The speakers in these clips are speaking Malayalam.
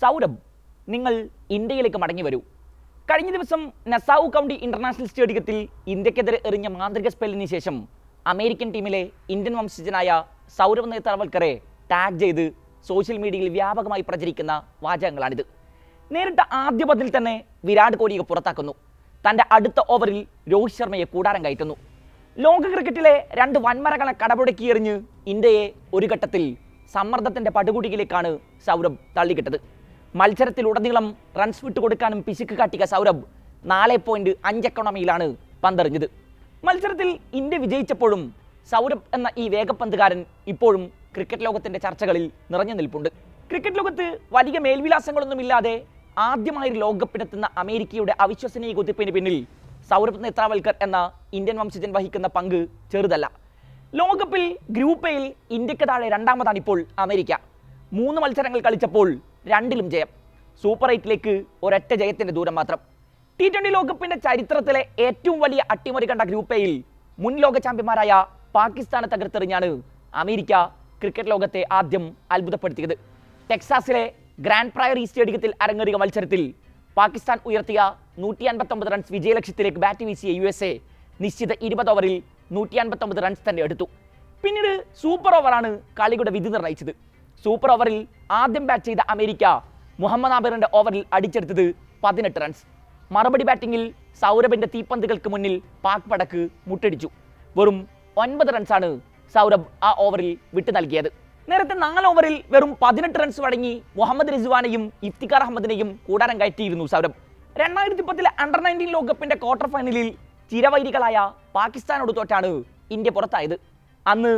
സൗരഭ് നിങ്ങൾ ഇന്ത്യയിലേക്ക് മടങ്ങി വരൂ. കഴിഞ്ഞ ദിവസം നസാവു കൗണ്ടി ഇന്റർനാഷണൽ സ്റ്റേഡിയത്തിൽ ഇന്ത്യക്കെതിരെ എറിഞ്ഞ മാന്ത്രിക സ്പെല്ലിന് ശേഷം അമേരിക്കൻ ടീമിലെ ഇന്ത്യൻ വംശജനായ സൗരവ് നേത്രാവൽക്കറെ ടാഗ് ചെയ്ത് സോഷ്യൽ മീഡിയയിൽ വ്യാപകമായി പ്രചരിക്കുന്ന വാചകങ്ങളാണിത്. നേരിട്ട ആദ്യ പതിൽ തന്നെ വിരാട് കോഹ്ലിയെ പുറത്താക്കുന്നു. തന്റെ അടുത്ത ഓവറിൽ രോഹിത് ശർമ്മയെ കൂടാരം കയറ്റുന്നു. ലോക ക്രിക്കറ്റിലെ രണ്ട് വൻമരകളെ കടപുടക്കി എറിഞ്ഞ് ഇന്ത്യയെ ഒരു ഘട്ടത്തിൽ സമ്മർദ്ദത്തിന്റെ പടുകുടിയിലേക്കാണ് സൗരഭ് തള്ളിക്കിട്ടത് മത്സരത്തിലുടനീളം റൺസ് വിട്ടുകൊടുക്കാനും പിശുക്ക് കാട്ടിയ സൗരഭ് നാല് പോയിന്റ് അഞ്ച് എക്കണോമിയിലാണ് പന്തെറിഞ്ഞത്. മത്സരത്തിൽ ഇന്ത്യ വിജയിച്ചപ്പോഴും സൗരഭ് എന്ന ഈ വേഗപ്പന്തുകാരൻ ഇപ്പോഴും ക്രിക്കറ്റ് ലോകത്തിന്റെ ചർച്ചകളിൽ നിറഞ്ഞു നിൽപ്പുണ്ട്. ക്രിക്കറ്റ് ലോകത്ത് വലിയ മേൽവിലാസങ്ങളൊന്നുമില്ലാതെ ആദ്യമായി ഒരു അമേരിക്കയുടെ അവിശ്വസനീയ കുതിപ്പിന് പിന്നിൽ സൗരഭ് നേത്രാവൽക്കർ എന്ന ഇന്ത്യൻ വംശജൻ വഹിക്കുന്ന പങ്ക് ചെറുതല്ല. ലോകകപ്പിൽ ഗ്രൂപ്പ് എയിൽ ഇന്ത്യയ്ക്ക് താഴെ രണ്ടാമതാണ് ഇപ്പോൾ അമേരിക്ക. മൂന്ന് മത്സരങ്ങൾ കളിച്ചപ്പോൾ രണ്ടിലും ജയം. സൂപ്പർ എയ്റ്റിലേക്ക് ഒരൊറ്റ ജയത്തിന്റെ ദൂരം മാത്രം. ടി ട്വന്റി ലോകകപ്പിന്റെ ചരിത്രത്തിലെ ഏറ്റവും വലിയ അട്ടിമറി കണ്ട ഗ്രൂപ്പ് എയിൽ മുൻ ലോക ചാമ്പ്യന്മാരായ പാകിസ്ഥാനെ തകർത്തെറിഞ്ഞാണ് അമേരിക്ക ക്രിക്കറ്റ് ലോകത്തെ ആദ്യം അത്ഭുതപ്പെടുത്തിയത്. ടെക്സാസിലെ ഗ്രാൻഡ് പ്രയറി സ്റ്റേഡിയത്തിൽ അരങ്ങേറിയ മത്സരത്തിൽ പാകിസ്ഥാൻ ഉയർത്തിയ നൂറ്റി അൻപത്തൊമ്പത് റൺസ് വിജയലക്ഷ്യത്തിലേക്ക് ബാറ്റ് വീശിയ യു എസ് എ നിശ്ചിത ഇരുപത് ഓവറിൽ നൂറ്റി അൻപത്തൊമ്പത് റൺസ് തന്നെ എടുത്തു. പിന്നീട് സൂപ്പർ ഓവറാണ് കളിയുടെ വിധി നിർണയിച്ചത്. സൂപ്പർ ഓവറിൽ ആദ്യം ബാറ്റ് ചെയ്ത അമേരിക്ക മുഹമ്മദ് ആബിറിന്റെ ഓവറിൽ അടിച്ചെടുത്തത് പതിനെട്ട് റൺസ് മറുപടി ബാറ്റിംഗിൽ സൗരഭിന്റെ തീപ്പന്തുകൾക്ക് മുന്നിൽ പാക് പടക്ക് മുട്ടടിച്ചു. വെറും ഒൻപത് റൺസാണ് സൗരഭ് ആ ഓവറിൽ വിട്ടു നൽകിയത്. നേരത്തെ നാല് ഓവറിൽ വെറും പതിനെട്ട് റൺസ് വഴങ്ങി മുഹമ്മദ് റിസ്വാനെയും ഇഫ്തിഖാർ അഹമ്മദിനെയും കൂടാരം കയറ്റിയിരുന്നു സൗരഭ്. രണ്ടായിരത്തി പത്തിലെ അണ്ടർ നയന്റീൻ ലോകകപ്പിന്റെ ക്വാർട്ടർ ഫൈനലിൽ ചിരവൈരികളായ പാകിസ്ഥാനോട് തോറ്റാണ് ഇന്ത്യ പുറത്തായത്. അന്ന്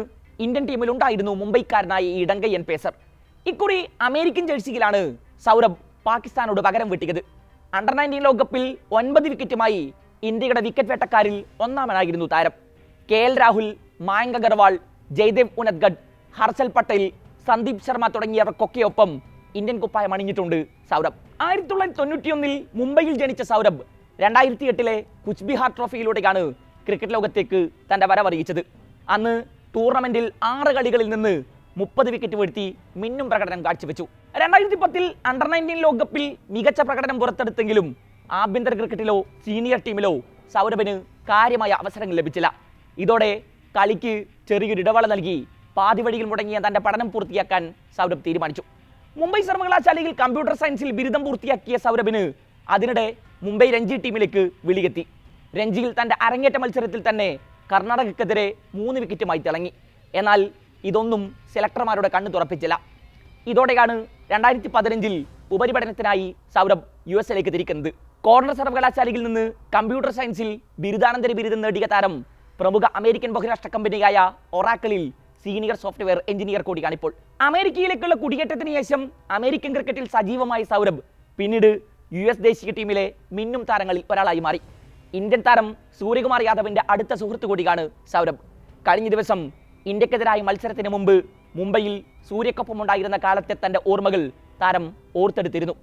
ഇന്ത്യൻ ടീമിൽ ഉണ്ടായിരുന്നു മുംബൈക്കാരനായ ഈ ഇടങ്കയ്യൻ പേസർ ഇക്കുറി അമേരിക്കൻ ജേഴ്സിയിലാണ് സൗരഭ് പാകിസ്ഥാനോട് പകരം വെട്ടിയത്. അണ്ടർ നയന്റീൻ ലോകകപ്പിൽ ഒൻപത് വിക്കറ്റുമായി ഇന്ത്യയുടെ വിക്കറ്റ് വേട്ടക്കാരിൽ ഒന്നാമനായിരുന്നു താരം. കെ എൽ രാഹുൽ മായങ്ക അഗർവാൾ ജയ്ദേവ് ഉനദ്ഗഡ് ഹർഷൽ പട്ടേൽ സന്ദീപ് ശർമ്മ തുടങ്ങിയവർക്കൊക്കെയൊപ്പം ഇന്ത്യൻ കുപ്പായം അണിഞ്ഞിട്ടുണ്ട് സൗരഭ്. ആയിരത്തി തൊള്ളായിരത്തി തൊണ്ണൂറ്റിയൊന്നിൽ മുംബൈയിൽ ജനിച്ച സൗരഭ് രണ്ടായിരത്തി എട്ടിലെ കുച്ച്ബിഹാർ ട്രോഫിയിലൂടെയാണ് ക്രിക്കറ്റ് ലോകത്തേക്ക് തന്റെ വരവറിയിച്ചത്. അന്ന് ടൂർണമെന്റിൽ ആറ് കളികളിൽ നിന്ന് മുപ്പത് വിക്കറ്റ് വീഴ്ത്തി മിന്നും പ്രകടനം കാഴ്ചവെച്ചു. രണ്ടായിരത്തി പത്തിൽ അണ്ടർ നയന്റീൻ ലോകകപ്പിൽ മികച്ച പ്രകടനം പുറത്തെടുത്തെങ്കിലും ആഭ്യന്തര ക്രിക്കറ്റിലോ സീനിയർ ടീമിലോ സൗരഭിന് കാര്യമായ അവസരങ്ങൾ ലഭിച്ചില്ല. ഇതോടെ കളിക്ക് ചെറിയൊരു ഇടവേള നൽകി പാതി വഴിയിൽ മുടങ്ങിയ തന്റെ പഠനം പൂർത്തിയാക്കാൻ സൗരഭ് തീരുമാനിച്ചു. മുംബൈ സർവകലാശാലയിൽ കമ്പ്യൂട്ടർ സയൻസിൽ ബിരുദം പൂർത്തിയാക്കിയ സൗരഭിന് അതിനിടെ മുംബൈ രഞ്ജി ടീമിലേക്ക് വിളിയെത്തി. രഞ്ജിയിൽ തന്റെ അരങ്ങേറ്റ മത്സരത്തിൽ തന്നെ കർണാടകക്കെതിരെ മൂന്ന് വിക്കറ്റുമായി തിളങ്ങി. എന്നാൽ ഇതൊന്നും സെലക്ടർമാരുടെ കണ്ണു തുറപ്പിച്ചില്ല. ഇതോടെയാണ് രണ്ടായിരത്തി പതിനഞ്ചിൽ ഉപരിപഠനത്തിനായി സൗരഭ് യു എസ് എയിലേക്ക് തിരിക്കുന്നത്. കോർണർ സർവകലാശാലയിൽ നിന്ന് കമ്പ്യൂട്ടർ സയൻസിൽ ബിരുദാനന്തര ബിരുദം നേടിയ താരം പ്രമുഖ അമേരിക്കൻ ബഹുരാഷ്ട്ര കമ്പനിയായ ഒറാക്കളിൽ സീനിയർ സോഫ്റ്റ്വെയർ എഞ്ചിനീയർ കൂടിയാണിപ്പോൾ അമേരിക്കയിലേക്കുള്ള കുടിയേറ്റത്തിന് ശേഷം അമേരിക്കൻ ക്രിക്കറ്റിൽ സജീവമായ സൗരഭ് പിന്നീട് യു എസ് ദേശീയ ടീമിലെ മിന്നും താരങ്ങളിൽ ഒരാളായി മാറി. ഇന്ത്യൻ താരം സൂര്യകുമാർ യാദവിന്റെ അടുത്ത സുഹൃത്തു കൂടിയാണ് സൗരഭ്. കഴിഞ്ഞ ദിവസം ഇന്ത്യക്കെതിരായ മത്സരത്തിന് മുമ്പ് മുംബൈയിൽ സൂര്യക്കൊപ്പമുണ്ടായിരുന്ന കാലത്തെ തന്റെ ഓർമ്മകൾ താരം ഓർത്തെടുത്തിരുന്നു.